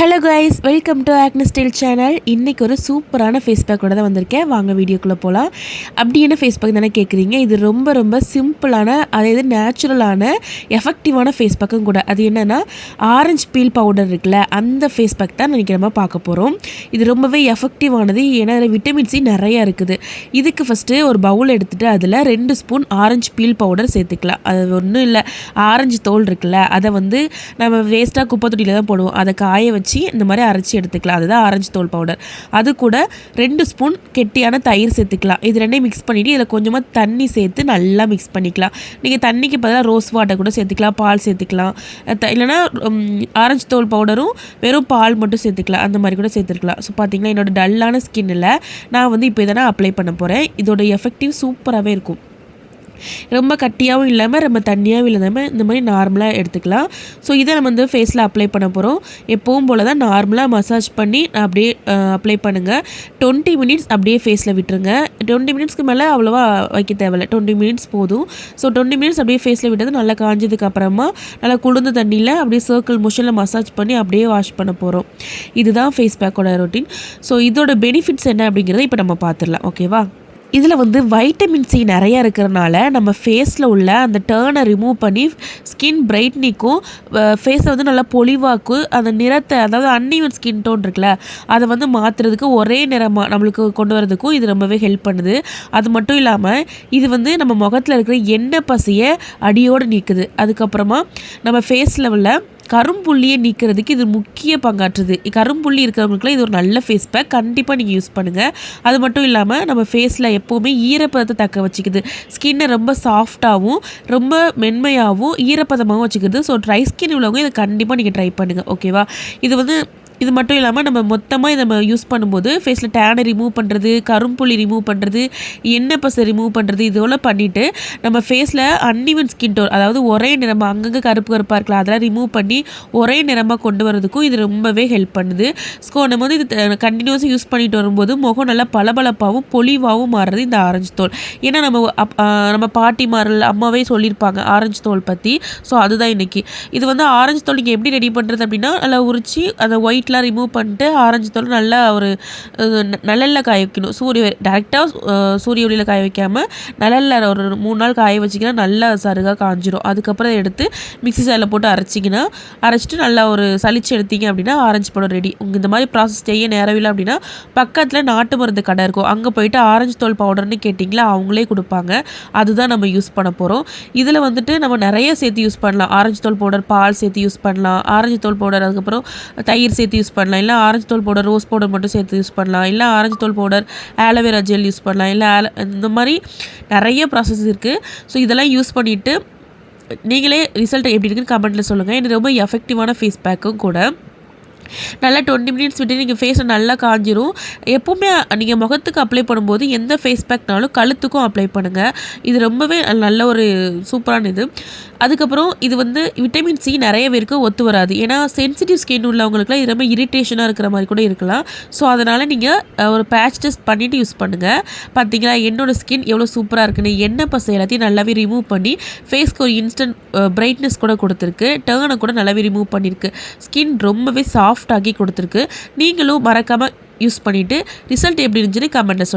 Hello guys welcome to Agni style channel இன்றைக்கி ஒரு சூப்பரான ஃபேஸ் பேக்கோட தான் வந்திருக்கேன். வாங்க வீடியோக்குள்ளே போகலாம் அப்படி என்ன ஃபேஸ் பேக் தானே கேட்குறீங்க இது ரொம்ப ரொம்ப சிம்பிளான அதாவது நேச்சுரலான எஃபெக்டிவான ஃபேஸ் பேக்கும் கூட. அது என்னென்னா ஆரஞ்சு பீல் பவுடர் இருக்குல்ல அந்த ஃபேஸ் பேக் தான் இன்றைக்கி நம்ம பார்க்க போகிறோம் இது ரொம்பவே எஃபெக்டிவானது ஏன்னா அதில் விட்டமின் சி நிறையா இருக்குது. இதுக்கு ஃபஸ்ட்டு ஒரு பவுல் எடுத்துகிட்டு அதில் ரெண்டு ஸ்பூன் ஆரஞ்சு பீல் பவுடர் சேர்த்துக்கலாம். அது ஒன்றும் இல்லை ஆரஞ்சு தோல் இருக்குல்ல அதை வந்து நம்ம வேஸ்ட்டாக குப்பை தொட்டியில் தான் போடுவோம். அதை காய வச்சு வச்சு இந்த மாதிரி அரைச்சி எடுத்துக்கலாம். அதுதான் ஆரஞ்சு தோல் பவுடர் அது கூட ரெண்டு ஸ்பூன் கெட்டியான தயிர் சேர்த்துக்கலாம். இது ரெண்டையும் மிக்ஸ் பண்ணிவிட்டு இதில் கொஞ்சமாக தண்ணி சேர்த்து நல்லா மிக்ஸ் பண்ணிக்கலாம். நீங்கள் தண்ணிக்கு பதிலாக ரோஸ் வாட்டர் கூட சேர்த்துக்கலாம் பால் சேர்த்துக்கலாம். இல்லைனா ஆரஞ்சு தோல் பவுடரும் வெறும் பால் மட்டும் சேர்த்துக்கலாம். அந்த மாதிரி கூட சேர்த்துருக்கலாம். ஸோ பார்த்தீங்கன்னா என்னோடய டல்லான ஸ்கின்னில் நான் வந்து இப்போ இதெல்லாம் அப்ளை பண்ண போகிறேன் இதோட எஃபெக்டிவ் சூப்பராகவே இருக்கும். ரொம்ப கட்டியாகவும் இல்லாமல் ரொம்ப தண்ணியாகவும் இல்லாமல் இந்த மாதிரி நார்மலாக எடுத்துக்கலாம். ஸோ இதை நம்ம வந்து ஃபேஸில் அப்ளை பண்ண போகிறோம் எப்பவும் போல் தான் நார்மலாக மசாஜ் பண்ணி அப்படியே அப்ளை பண்ணுங்கள் டுவெண்ட்டி மினிட்ஸ் அப்படியே ஃபேஸில் விட்டுருங்க. டுவெண்ட்டி மினிட்ஸ்க்கு மேலே அவ்வளோவா வைக்க தேவையில்ல. டுவெண்ட்டி மினிட்ஸ் போதும். ஸோ டுவெண்ட்டி மினிட்ஸ் அப்படியே ஃபேஸில் விட்டது நல்லா காஞ்சதுக்கு அப்புறமா நல்லா குளிர்ந்த தண்ணியில் அப்படியே சர்க்கிள் மோஷனில் மசாஜ் பண்ணி அப்படியே வாஷ் பண்ண போகிறோம் இதுதான் ஃபேஸ் பேக்கோட ரொட்டீன் ஸோ இதோட பெனிஃபிட்ஸ் என்ன அப்படிங்கிறத இப்போ நம்ம பார்த்துடலாம். ஓகேவா இதில் வந்து வைட்டமின் சி நிறைய இருக்கிறனால நம்ம ஃபேஸில் உள்ள அந்த டேர்னை ரிமூவ் பண்ணி ஸ்கின் பிரைட்னிக்கும் ஃபேஸை வந்து நல்லா பொலிவாக்கும் அந்த நிறத்தை அதாவது அன்இவன் ஸ்கின் டோன் இருக்குல்ல அதை வந்து மாற்றுறதுக்கு ஒரே நிறமாக நம்மளுக்கு கொண்டு வரதுக்கும் இது ரொம்பவே ஹெல்ப் பண்ணுது. அது மட்டும் இல்லாமல் இது வந்து நம்ம முகத்தில் இருக்கிற எண்ணெய் பசையை அடியோடு நீக்குது. அதுக்கப்புறமா நம்ம ஃபேஸ் லெவலில் கரும்புள்ளியை நீக்கிறதுக்கு இது முக்கிய பங்காற்றுது. கரும்புள்ளி இருக்கிறவங்களுக்குலாம் இது ஒரு நல்ல ஃபேஸ் பேக் கண்டிப்பாக நீங்கள் யூஸ் பண்ணுங்கள் அது மட்டும் இல்லாமல் நம்ம ஃபேஸில் எப்போவுமே ஈரப்பதத்தை தக்க வச்சுக்குது. ஸ்கின்னை ரொம்ப சாஃப்டாகவும் ரொம்ப மென்மையாகவும் ஈரப்பதமாகவும் வச்சுக்குது. ஸோ ட்ரை ஸ்கின் உள்ளவங்க இதை கண்டிப்பாக நீங்கள் ட்ரை பண்ணுங்கள் ஓகேவா இது வந்து இது மட்டும் இல்லாமல் நம்ம மொத்தமாக இதை நம்ம யூஸ் பண்ணும்போது ஃபேஸில் டேனை ரிமூவ் பண்ணுறது கரும்புள்ளி ரிமூவ் பண்ணுறது எண்ணெய் பசை ரிமூவ் பண்ணுறது இதெல்லாம் பண்ணிவிட்டு நம்ம ஃபேஸில் அன்இவன் ஸ்கின் டோன் அதாவது ஒரே நிறமாக அங்கங்கே கருப்பு கருப்பாக இருக்கலாம் அதெல்லாம் ரிமூவ் பண்ணி ஒரே நிறமாக கொண்டு வரதுக்கும் இது ரொம்பவே ஹெல்ப் பண்ணுது. ஸோ நம்ம வந்து இது கண்டினியூஸாக யூஸ் பண்ணிட்டு வரும்போது முகம் நல்லா பளபளப்பாகவும் பொலிவாகவும் மாறுறது இந்த ஆரஞ்சு தோல். ஏன்னா நம்ம நம்ம பாட்டிமார்கள் அம்மாவே சொல்லியிருப்பாங்க ஆரஞ்சு தோல் பற்றி ஸோ அதுதான் இன்றைக்கி இது வந்து ஆரஞ்சு தோல் நீங்கள் எப்படி ரெடி பண்ணுறது அப்படின்னா நல்லா உரிச்சு அந்த ஒயிட் ஒயிட்லாம் ரிமூவ் பண்ணிட்டு ஆரஞ்சு தோல் நல்லா ஒரு நிழலில் காய வைக்கணும். சூரிய டேரெக்டாக சூரிய ஒளியில் காய வைக்காமல் நிழலில் ஒரு மூணு நாள் காய வச்சிங்கன்னா நல்லா சருகாக காஞ்சிரும். அதுக்கப்புறம் எடுத்து மிக்சி சாரில் போட்டு அரைச்சிங்கன்னா அரைச்சிட்டு நல்லா ஒரு சளிச்சு எடுத்தீங்க அப்படின்னா ஆரஞ்சு பழம் ரெடி உங்கள் இந்த மாதிரி ப்ராசஸ் செய்ய நேரவில்லை அப்படின்னா பக்கத்தில் நாட்டு மருந்து கடை இருக்கும். அங்கே போயிட்டு ஆரஞ்சு தோல் பவுடர்னு கேட்டிங்களா அவங்களே கொடுப்பாங்க. அதுதான் நம்ம யூஸ் பண்ண போகிறோம் இதில் வந்துட்டு நம்ம நிறைய சேர்த்து யூஸ் பண்ணலாம். ஆரஞ்சு தோல் பவுடர் பால் சேர்த்து யூஸ் பண்ணலாம். ஆரஞ்சு தோல் பவுடர் அதுக்கப்புறம் தயிர் சேர்த்து யூஸ் பண்ணலாம். இல்லை ஆரஞ்சு தோல் பவுடர் ரோஸ் பவுடர் மட்டும் சேர்த்து யூஸ் பண்ணலாம். இல்லை ஆரஞ்சு தோல் பவுடர் ஆலோவேரா ஜெல் யூஸ் பண்ணலாம். இல்லை ஆல இந்த மாதிரி நிறைய ப்ராசஸ் இருக்குது ஸோ இதெல்லாம் யூஸ் பண்ணிவிட்டு நீங்களே ரிசல்ட் எப்படி இருக்குன்னு கமெண்ட்டில் சொல்லுங்கள் இது ரொம்ப எஃபெக்டிவான ஃபேஸ் பேக்கும் கூட. நல்லா டுவெண்ட்டி மினிட்ஸ் விட்டு நீங்கள் ஃபேஸை நல்லா காஞ்சிரும். எப்போவுமே நீங்கள் முகத்துக்கு அப்ளை பண்ணும்போது எந்த ஃபேஸ் பேக்னாலும் கழுத்துக்கும் அப்ளை பண்ணுங்கள் இது ரொம்பவே நல்ல ஒரு சூப்பரான இது. அதுக்கப்புறம் இது வந்து விட்டமின் சி நிறைய பேருக்கு ஒத்து வராது. ஏன்னா சென்சிட்டிவ் ஸ்கின் உள்ளவங்களுக்குலாம் இது ரொம்ப இரிட்டேஷனாக இருக்கிற மாதிரி கூட இருக்கலாம். ஸோ அதனால் நீங்கள் ஒரு பேட்ச் டெஸ்ட் பண்ணிவிட்டு யூஸ் பண்ணுங்கள் பார்த்தீங்களா என்னோடய ஸ்கின் எவ்வளோ சூப்பராக இருக்குன்னு எண்ணெய் பசை எல்லாத்தையும் நல்லாவே ரிமூவ் பண்ணி ஃபேஸ்க்கு ஒரு இன்ஸ்டன்ட் பிரைட்னஸ் கூட கொடுத்துருக்கு. டேர்னை கூட நல்லாவே ரிமூவ் பண்ணியிருக்கு ஸ்கின் ரொம்பவே சா சாஃப்ட் ஆக்கி கொடுத்துருக்கு. நீங்களும் மறக்காமல் யூஸ் பண்ணிவிட்டு ரிசல்ட் எப்படி இருந்துச்சுன்னு கமெண்ட்டில் சொல்லுங்கள்